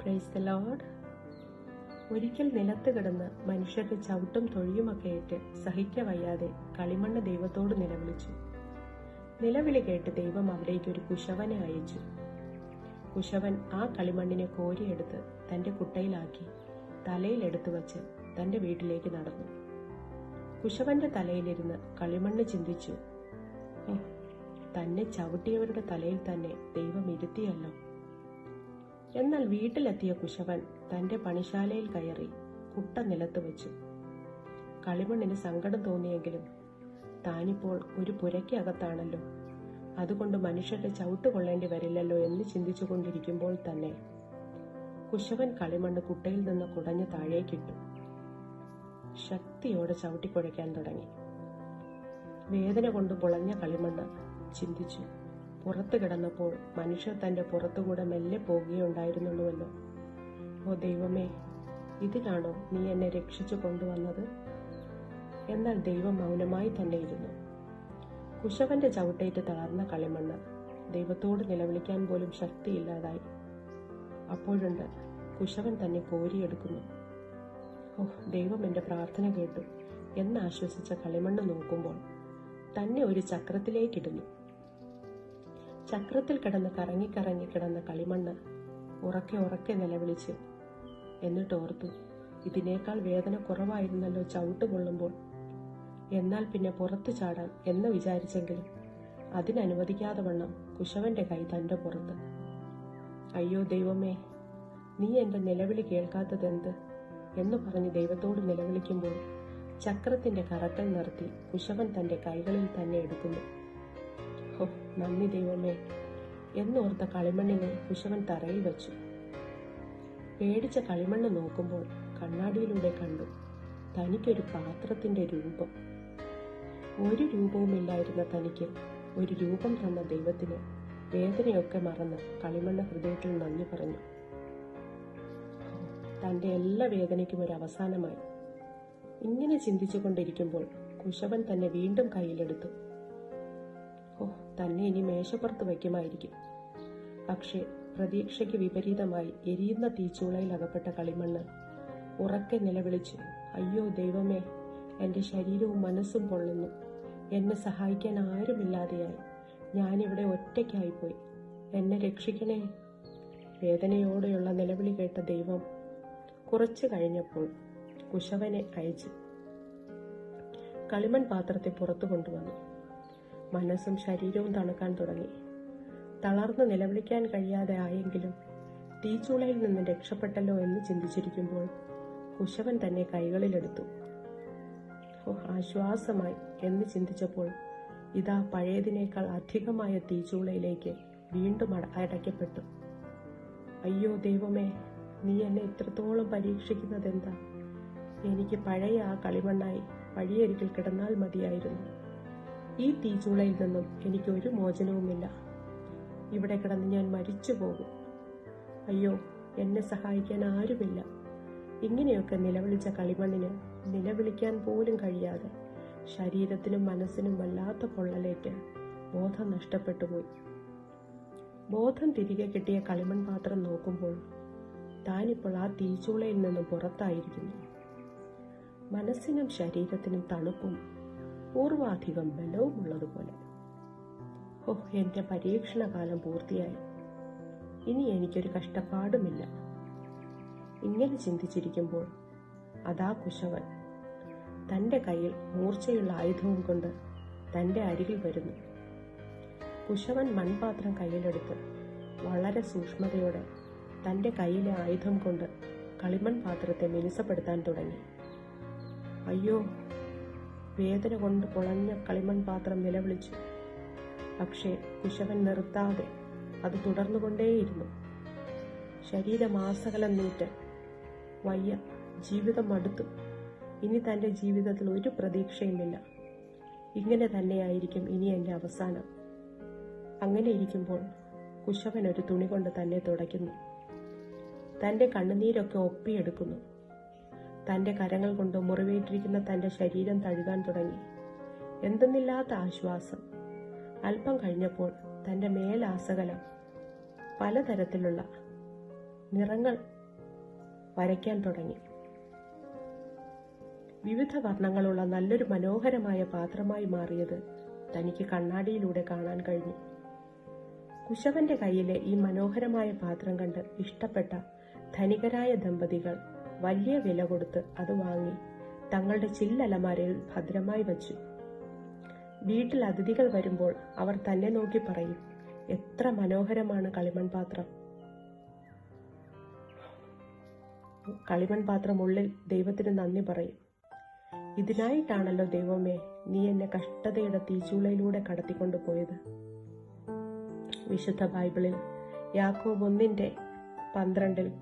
Praise the load ഒരിക്കൽ നിലത്ത് കിടന്ന് മനുഷ്യരുടെ ചവിട്ടും തൊഴിയുമൊക്കെ ഏറ്റ് സഹിക്ക വയ്യാതെ കളിമണ്ണ് ദൈവത്തോട് നിലവിളിച്ചു. നിലവിളി കേട്ട് ദൈവം അവിടേക്ക് ഒരു കുശവനെ അയച്ചു. കുശവൻ ആ കളിമണ്ണിനെ കോരിയെടുത്ത് തന്റെ കുട്ടയിലാക്കി തലയിലെടുത്തു വച്ച് തന്റെ വീട്ടിലേക്ക് നടന്നു. കുശവന്റെ തലയിലിരുന്ന് കളിമണ്ണ് ചിന്തിച്ചു തന്നെ ചവിട്ടിയവരുടെ തലയിൽ തന്നെ ദൈവം ഇരുത്തിയല്ലോ. എന്നാൽ വീട്ടിലെത്തിയ കുശവൻ തന്റെ പണിശാലയിൽ കയറി കുട്ട നിലത്ത് വെച്ചു. കളിമണ്ണിന് സങ്കടം തോന്നിയെങ്കിലും താനിപ്പോൾ ഒരു പുരയ്ക്കകത്താണല്ലോ. അതുകൊണ്ട് മനുഷ്യരുടെ ചവിട്ട് കൊള്ളേണ്ടി വരില്ലല്ലോ എന്ന് ചിന്തിച്ചുകൊണ്ടിരിക്കുമ്പോൾ തന്നെ കുശവൻ കളിമണ്ണ് കുട്ടയിൽ നിന്ന് കുടഞ്ഞ് താഴേക്കിട്ടു ശക്തിയോടെ ചവിട്ടിക്കുഴയ്ക്കാൻ തുടങ്ങി. വേദന കൊണ്ട് പൊളഞ്ഞ കളിമണ്ണ് ചിന്തിച്ചു. പുറത്തു കിടന്നപ്പോൾ മനുഷ്യർ തന്റെ പുറത്തുകൂടെ മെല്ലെ പോകുകയുണ്ടായിരുന്നുള്ളൂവല്ലോ. ഓ ദൈവമേ ഇതിലാണോ നീ എന്നെ രക്ഷിച്ചു കൊണ്ടുവന്നത്? എന്നാൽ ദൈവം മൗനമായി തന്നെ ഇരുന്നു. കുശവന്റെ ചവിട്ടേറ്റ് തളർന്ന കളിമണ്ണ് ദൈവത്തോട് നിലവിളിക്കാൻ പോലും ശക്തിയില്ലാതായി. അപ്പോഴുണ്ട് കുശവൻ തന്നെ കോരിയെടുക്കുന്നു. ഓഹ് ദൈവം എന്റെ പ്രാർത്ഥന കേട്ടു എന്നാശ്വസിച്ച കളിമണ്ണ് നോക്കുമ്പോൾ തന്നെ ഒരു ചക്രത്തിലേക്കിടുന്നു ചക്രത്തിൽ കിടന്ന് കറങ്ങി കിടന്ന കളിമണ്ണ് ഉറക്കെ ഉറക്കെ നിലവിളിച്ച്. എന്നിട്ട് ഓർത്തു ഇതിനേക്കാൾ വേദന കുറവായിരുന്നല്ലോ ചവിട്ട് കൊള്ളുമ്പോൾ എന്നാൽ പിന്നെ പുറത്തു ചാടാൻ എന്ന് വിചാരിച്ചെങ്കിലും അതിനനുവദിക്കാതെ വണ്ണം കുശവന്റെ കൈ തന്റെ പുറത്ത്. അയ്യോ ദൈവമേ നീ എന്റെ നിലവിളി കേൾക്കാത്തതെന്ത് എന്ന് പറഞ്ഞ് ദൈവത്തോട് നിലവിളിക്കുമ്പോൾ ചക്രത്തിന്റെ കറക്കൽ നിർത്തി കുശവൻ തന്റെ കൈകളിൽ തന്നെ എടുക്കുന്നു. ഹോ നന്ദി ദൈവമേ. എന്നോർത്ത കളിമണ്ണിനെ കുശവൻ തറയിൽ വെച്ചു. പേടിച്ച കളിമണ്ണ് നോക്കുമ്പോൾ കണ്ണാടിയിലൂടെ കണ്ടു തനിക്കൊരു പാത്രത്തിന്റെ രൂപം. ഒരു രൂപവുമില്ലായിരുന്ന തനിക്ക് ഒരു രൂപം തന്ന ദൈവത്തിന് വേദനയൊക്കെ മറന്ന് കളിമണ്ണ് ഹൃദയത്തിൽ നന്ദി പറഞ്ഞു. തന്റെ എല്ലാ വേദനയ്ക്കും ഒരു അവസാനമായി. ഇങ്ങനെ ചിന്തിച്ചു കൊണ്ടിരിക്കുമ്പോൾ കുശവൻ തന്നെ വീണ്ടും കയ്യിലെടുത്തു. ഓ തന്നെ ഇനി മേശപ്പുറത്ത് വയ്ക്കുമായിരിക്കും. പക്ഷേ പ്രതീക്ഷയ്ക്ക് വിപരീതമായി എരിയുന്ന തീച്ചൂളയിൽ അകപ്പെട്ട കളിമണ്ണ് ഉറക്കെ നിലവിളിച്ചു. അയ്യോ ദൈവമേ എന്റെ ശരീരവും മനസ്സും പൊള്ളുന്നു. എന്നെ സഹായിക്കാൻ ആരുമില്ലാതെയായി. ഞാനിവിടെ ഒറ്റയ്ക്കായിപ്പോയി. എന്നെ രക്ഷിക്കണേ. വേദനയോടെയുള്ള നിലവിളി കേട്ട ദൈവം കുറച്ചു കഴിഞ്ഞപ്പോൾ കുശവനെ അയച്ചു. കളിമൺ പാത്രത്തെ പുറത്തു കൊണ്ടുവന്നു. മനസ്സും ശരീരവും തണുക്കാൻ തുടങ്ങി. തളർന്ന് നിലവിളിക്കാൻ കഴിയാതെ ആയെങ്കിലും തീച്ചൂളയിൽ നിന്ന് രക്ഷപ്പെട്ടല്ലോ എന്ന് ചിന്തിച്ചിരിക്കുമ്പോൾ കുശവൻ തന്നെ കൈകളിലെടുത്തു. ആശ്വാസമായി എന്ന് ചിന്തിച്ചപ്പോൾ ഇതാ പഴയതിനേക്കാൾ അധികമായ തീച്ചൂളയിലേക്ക് വീണ്ടും അട- അടയ്ക്കപ്പെട്ടു. അയ്യോ ദൈവമേ നീ എന്നെ ഇത്രത്തോളം പരീക്ഷിക്കുന്നത് എന്താ എനിക്ക് പഴയ ആ കളിമണ്ണായി വഴിയരികിൽ കിടന്നാൽ മതിയായിരുന്നു. ഈ തീച്ചൂളയിൽ നിന്നും എനിക്ക് ഒരു മോചനവുമില്ല. ഇവിടെ കിടന്ന് ഞാൻ മരിച്ചു പോകും അയ്യോ എന്നെ സഹായിക്കാൻ ആരുമില്ല. ഇങ്ങനെയൊക്കെ നിലവിളിച്ച കളിമണ്ണിന് നിലവിളിക്കാൻ പോലും കഴിയാതെ ശരീരത്തിനും മനസ്സിനും വല്ലാത്ത പൊള്ളലേറ്റ് ബോധം നഷ്ടപ്പെട്ടുപോയി. ബോധം തിരികെ കിട്ടിയ കളിമൺ പാത്രം നോക്കുമ്പോൾ താനിപ്പോൾ ആ തീച്ചൂളയിൽ നിന്നും പുറത്തായിരിക്കുന്നു. മനസ്സിനും ശരീരത്തിനും തണുപ്പും പൂർവാധികം ബലവും ഉള്ളതുപോലെ ഓ എന്റെ പരീക്ഷണകാലം പൂർത്തിയായി. ഇനി എനിക്കൊരു കഷ്ടപ്പാടുമില്ല. ഇങ്ങനെ ചിന്തിച്ചിരിക്കുമ്പോൾ അതാ കുശവൻ. തന്റെ കയ്യിൽ മൂർച്ചയുള്ള ആയുധവും കൊണ്ട് തന്റെ അരികിൽ വരുന്നു. കുശവൻ മൺപാത്രം കയ്യിലെടുത്ത് വളരെ സൂക്ഷ്മതയോടെ തന്റെ കയ്യിലെ ആയുധം കൊണ്ട് കളിമൺ പാത്രത്തെ മിനുസപ്പെടുത്താൻ തുടങ്ങി. അയ്യോ വേദന കൊണ്ട് പൊളഞ്ഞ കളിമൺ പാത്രം നിലവിളിച്ചു. പക്ഷേ കുശവൻ നിർത്താതെ അത് തുടർന്നുകൊണ്ടേയിരുന്നു. ശരീരമാസകലം നീറ്റ്. വയ്യ ജീവിതം മടുത്തു. ഇനി തന്റെ ജീവിതത്തിൽ ഒരു പ്രതീക്ഷയുമില്ല. ഇങ്ങനെ തന്നെയായിരിക്കും ഇനി എന്റെ അവസാനം. അങ്ങനെ ഇരിക്കുമ്പോൾ കുശവൻ ഒരു തുണി കൊണ്ട് തന്നെ തുടയ്ക്കുന്നു. തന്റെ കണ്ണുനീരൊക്കെ ഒപ്പിയെടുക്കുന്നു. തന്റെ കരങ്ങൾ കൊണ്ട് മുറിവേറ്റിരിക്കുന്ന തന്റെ ശരീരം തഴുകാൻ തുടങ്ങി. എന്തെന്നില്ലാത്ത ആശ്വാസം. അല്പം കഴിഞ്ഞപ്പോൾ തന്റെ മേലാസകലം പലതരത്തിലുള്ള നിറങ്ങൾ വരയ്ക്കാൻ തുടങ്ങി. വിവിധ വർണങ്ങളുള്ള നല്ലൊരു മനോഹരമായ പാത്രമായി മാറിയത് തനിക്ക് കണ്ണാടിയിലൂടെ കാണാൻ കഴിഞ്ഞു. കുശവന്റെ കയ്യിലെ ഈ മനോഹരമായ പാത്രം കണ്ട് ഇഷ്ടപ്പെട്ട ധനികരായ ദമ്പതികൾ വലിയ വില കൊടുത്ത് അത് വാങ്ങി തങ്ങളുടെ ചില്ലലമാരയിൽ ഭദ്രമായി വച്ചു. വീട്ടിൽ അതിഥികൾ വരുമ്പോൾ അവർ തന്നെ നോക്കി പറയും എത്ര മനോഹരമാണ് കളിമൺ പാത്രം. കളിമൺ പാത്രം ഉള്ളിൽ ദൈവത്തിന് നന്ദി പറയും. ഇതിനായിട്ടാണല്ലോ ദൈവമേ നീ എന്നെ കഷ്ടതയുടെ തീച്ചൂളയിലൂടെ കടത്തിക്കൊണ്ടുപോയത്. വിശുദ്ധ ബൈബിളിൽ യാക്കോബ് ഒന്നിന്റെ പന്ത്രണ്ടിൽ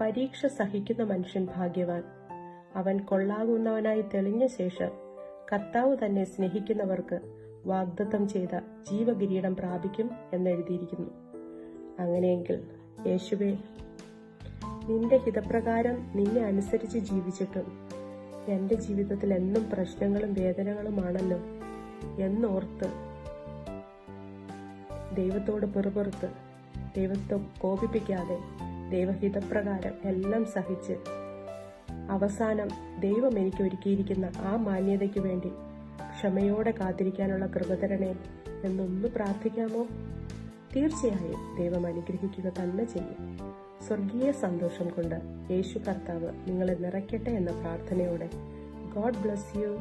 പരീക്ഷ സഹിക്കുന്ന മനുഷ്യൻ ഭാഗ്യവാൻ. അവൻ കൊള്ളാകുന്നവനായി തെളിഞ്ഞ ശേഷം കർത്താവ് തന്നെ സ്നേഹിക്കുന്നവർക്ക് വാഗ്ദത്തം ചെയ്ത ജീവകിരീടം പ്രാപിക്കും എന്നെഴുതിയിരിക്കുന്നു. അങ്ങനെയെങ്കിൽ യേശുവേ നിന്റെ ഹിതപ്രകാരം നിന്നെ അനുസരിച്ച് ജീവിച്ചിട്ടും എന്റെ ജീവിതത്തിൽ എന്നും പ്രശ്നങ്ങളും വേദനകളുമാണല്ലോ എന്നോർത്ത് ദൈവത്തോട് പെറുപെറുത്ത് ദൈവത്തെ കോപിപ്പിക്കാതെ ദൈവഹിതപ്രകാരം എല്ലാം സഹിച്ച് അവസാനം ദൈവം എനിക്ക് ഒരുക്കിയിരിക്കുന്ന ആ മാന്യതയ്ക്ക് വേണ്ടി ക്ഷമയോടെ കാത്തിരിക്കാനുള്ള കൃപതരണേ എന്നൊന്ന് പ്രാർത്ഥിക്കാമോ? തീർച്ചയായും ദൈവം അനുഗ്രഹിക്കുക തന്നെ ചെയ്യും. സ്വർഗീയ സന്തോഷം കൊണ്ട് യേശു കർത്താവ് നിങ്ങളെ നിറയ്ക്കട്ടെ എന്ന പ്രാർത്ഥനയോടെ. God bless you.